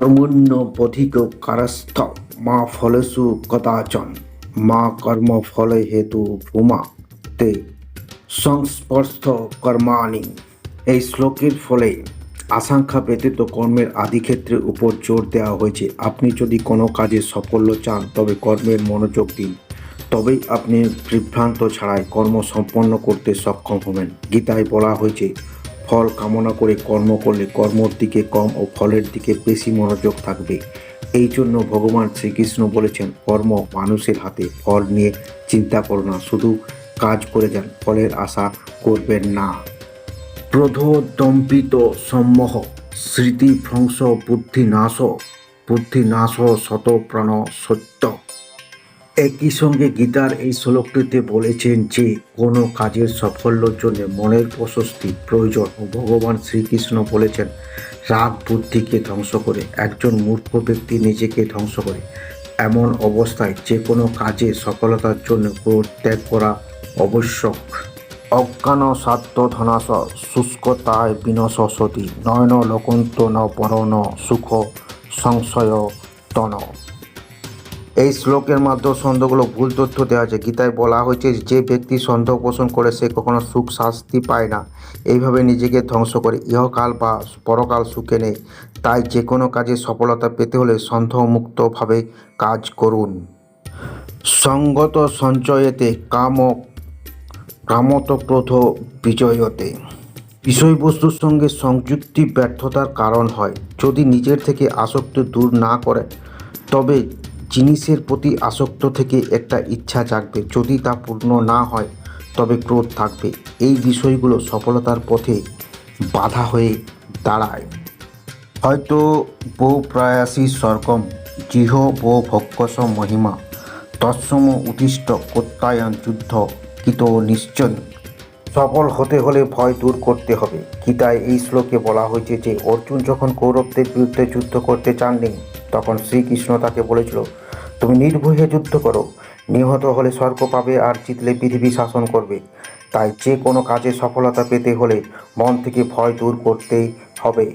কর্মণ্যবধিক কারস্থ মা ফলসু কদাচন। মা কর্ম ফলে হেতু ভূমা। তে সংস্পর্শ কর্মাণি। এই শ্লোকের ফলে আকাঙ্ক্ষা ব্যতীত কর্মের আদি আদিক্ষেত্রের উপর জোর দেওয়া হয়েছে। আপনি যদি কোনো কাজে সাফল্য চান, তবে কর্মের মনোযোগ দিন। তবেই আপনি বিভ্রান্ত ছাড়াই কর্ম সম্পন্ন করতে সক্ষম হবেন। গীতায় বলা হয়েছে ফল কামনা করে কর্ম করলে কর্মর দিকে কম ও ফলের দিকে বেশি মনোযোগ থাকবে। এই জন্য ভগবান শ্রীকৃষ্ণ বলেছেন, কর্ম মানুষের হাতে, ফল নিয়ে চিন্তা করো না, শুধু কাজ করে যান, ফলের আশা করবেন না। ক্রোধদম্পিত সম্মোহ স্মৃতিভ্রংশ বুদ্ধিনাশ বুদ্ধিনাশ শতপ্রাণ সত্য। একই সঙ্গে গীতার এই শ্লোকটিতে বলেছেন যে, কোনো কাজের সাফল্যের জন্য মনের প্রশস্তি প্রয়োজন ও ভগবান শ্রীকৃষ্ণ বলেছেন, রাগ বুদ্ধিকে ধ্বংস করে, একজন মূর্খ ব্যক্তি নিজেকে ধ্বংস করে। এমন অবস্থায় যে কোনো কাজে সফলতার জন্য ক্রোধ ত্যাগ করা আবশ্যক। অজ্ঞান সাধ্য ধনাস শুষ্কতায় বিনশ সতী, নয়ন লোকন্ত ন পরণ সুখ সংশয় তন। এই শ্লোকের মাধ্যমে সন্দেহগুলো ভুল তথ্য দেওয়া আছে। গীতায় বলা হয়েছে যে ব্যক্তি সন্দেহ পোষণ করে, সে কখনো সুখ শাস্তি পায় না। এইভাবে নিজেকে ধ্বংস করে, ইহকাল বা পরকাল সুখে নেই। তাই যে কোনো কাজে সফলতা পেতে হলে সন্দেহমুক্তভাবে কাজ করুন। সঙ্গত সঞ্চয়েতে কাম কামত ক্রোধ বিজয়তে। বিষয়বস্তুর সঙ্গে সংযুক্তি ব্যর্থতার কারণ হয়। যদি নিজের থেকে আসক্তি দূর না করে, তবে জিনিসের প্রতি আসক্ত থেকে একটা ইচ্ছা জাগবে। যদি তা পূর্ণ না হয়, তবে ক্রোধ থাকবে। এই বিষয়গুলো সফলতার পথে বাধা হয়ে দাঁড়ায়। হয়তো বহু প্রয়াসী স্বর্গম জিহ বো ভক্ষস মহিমা, তৎসম উদ্দিষ্ট প্রত্যায়ন যুদ্ধ কিত নিশ্চয় সফল হতে হলে ভয় দূর করতে হবে। গীতায় এই শ্লোকে বলা হয়েছে যে, অর্জুন যখন কৌরবদের বিরুদ্ধে যুদ্ধ করতে চাননি, তখন শ্রীকৃষ্ণ তাকে বলেছিল তুমি নির্ভয়ে যুদ্ধ করো। নিহত হলে স্বর্গ পাবে আর জিতলে পৃথিবী শাসন করবে। তাই যে কোনো কাজে সফলতা পেতে হলে মন থেকে ভয় দূর করতেই হবে।